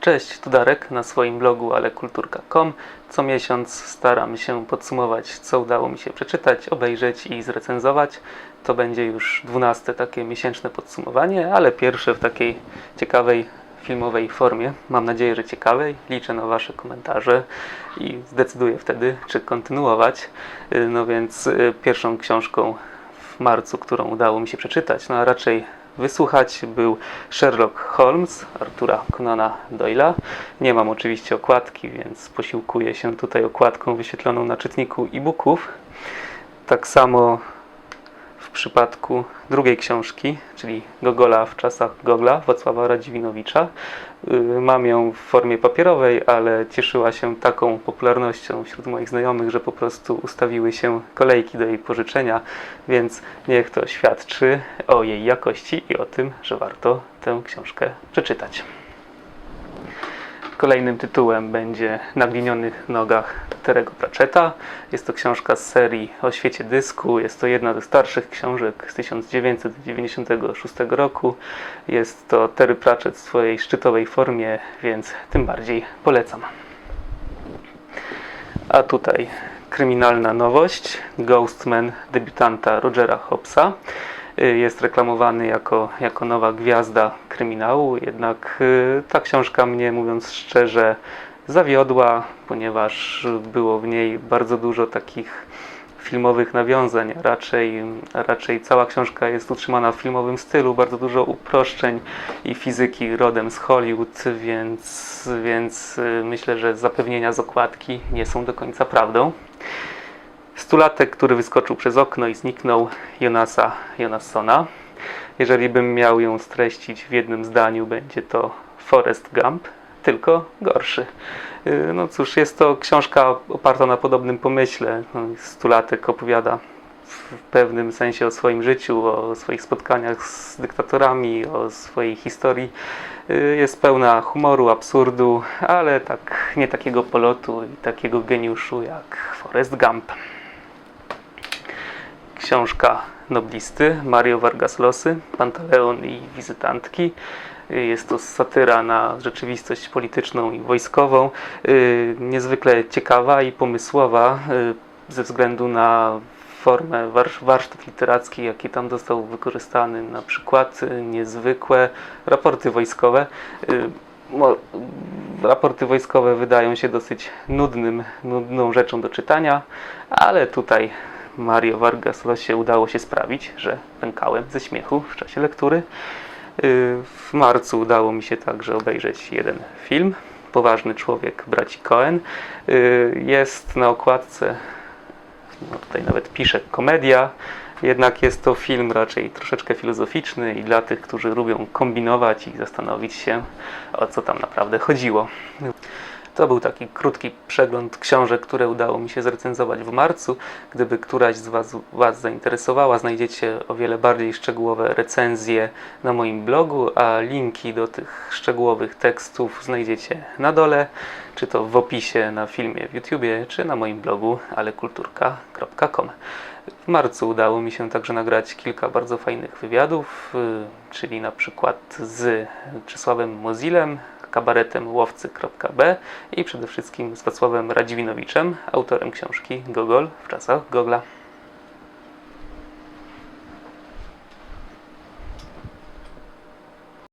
Cześć, tu Darek na swoim blogu alekulturka.com. Co miesiąc staram się podsumować, co udało mi się przeczytać, obejrzeć i zrecenzować. To będzie już dwunaste takie miesięczne podsumowanie, ale pierwsze w takiej ciekawej filmowej formie. Mam nadzieję, że ciekawej. Liczę na Wasze komentarze i zdecyduję wtedy, czy kontynuować. No więc y, pierwszą książką w marcu, którą udało mi się przeczytać, no a raczej wysłuchać, był Sherlock Holmes Artura Conana Doyle'a. Nie mam oczywiście okładki, więc posiłkuję się tutaj okładką wyświetloną na czytniku e-booków. Tak samo przypadku drugiej książki, czyli Gogola w czasach Gogla Wacława Radziwinowicza. Y, Mam ją w formie papierowej, ale cieszyła się taką popularnością wśród moich znajomych, że po prostu ustawiły się kolejki do jej pożyczenia, więc niech to świadczy o jej jakości i o tym, że warto tę książkę przeczytać. Kolejnym tytułem będzie Na glinionych nogach Terego Pratchetta. Jest to książka z serii o świecie dysku. Jest to jedna ze starszych książek z 1996 roku. Jest to Terry Pratchett w swojej szczytowej formie, więc tym bardziej polecam. A tutaj kryminalna nowość. Ghostman debiutanta Rogera Hobbsa. Y, Jest reklamowany jako, jako nowa gwiazda kryminału, jednak y, ta książka mnie, mówiąc szczerze, zawiodła, ponieważ było w niej bardzo dużo takich filmowych nawiązań. Raczej, raczej cała książka jest utrzymana w filmowym stylu, bardzo dużo uproszczeń i fizyki rodem z Hollywood, więc, więc y, myślę, że zapewnienia z okładki nie są do końca prawdą. Stulatek, który wyskoczył przez okno i zniknął, Jonasa Jonassona. Jeżeli bym miał ją streścić w jednym zdaniu, będzie to Forrest Gump, tylko gorszy. Yy, No cóż, jest to książka oparta na podobnym pomyśle. No, Stulatek opowiada w pewnym sensie o swoim życiu, o swoich spotkaniach z dyktatorami, o swojej historii. Yy, Jest pełna humoru, absurdu, ale tak nie takiego polotu i takiego geniuszu jak Forrest Gump książka noblisty Mario Vargas Losy, Pantaleon i wizytantki. Jest to satyra na rzeczywistość polityczną i wojskową, Yy, niezwykle ciekawa i pomysłowa yy, ze względu na formę warsz- warsztat literacki, jaki tam został wykorzystany, na przykład yy, niezwykłe raporty wojskowe. Raporty wojskowe wydają się dosyć nudnym, nudną rzeczą do czytania, ale tutaj Mario Vargas Losie udało się sprawić, że pękałem ze śmiechu w czasie lektury. Yy, W marcu udało mi się także obejrzeć jeden film, Poważny człowiek braci Cohen. Yy, Jest na okładce, no tutaj nawet pisze komedia, jednak jest to film raczej troszeczkę filozoficzny i dla tych, którzy lubią kombinować i zastanowić się, o co tam naprawdę chodziło. To był taki krótki przegląd książek, które udało mi się zrecenzować w marcu. Gdyby któraś z Was, was zainteresowała, znajdziecie o wiele bardziej szczegółowe recenzje na moim blogu, a linki do tych szczegółowych tekstów znajdziecie na dole, czy to w opisie na filmie w YouTubie, czy na moim blogu alekulturka.com. W marcu udało mi się także nagrać kilka bardzo fajnych wywiadów, y, czyli na przykład z Czesławem Mozilem, kabaretem łowcy.b i przede wszystkim z Wacławem Radziwinowiczem, autorem książki Gogol w czasach Gogla.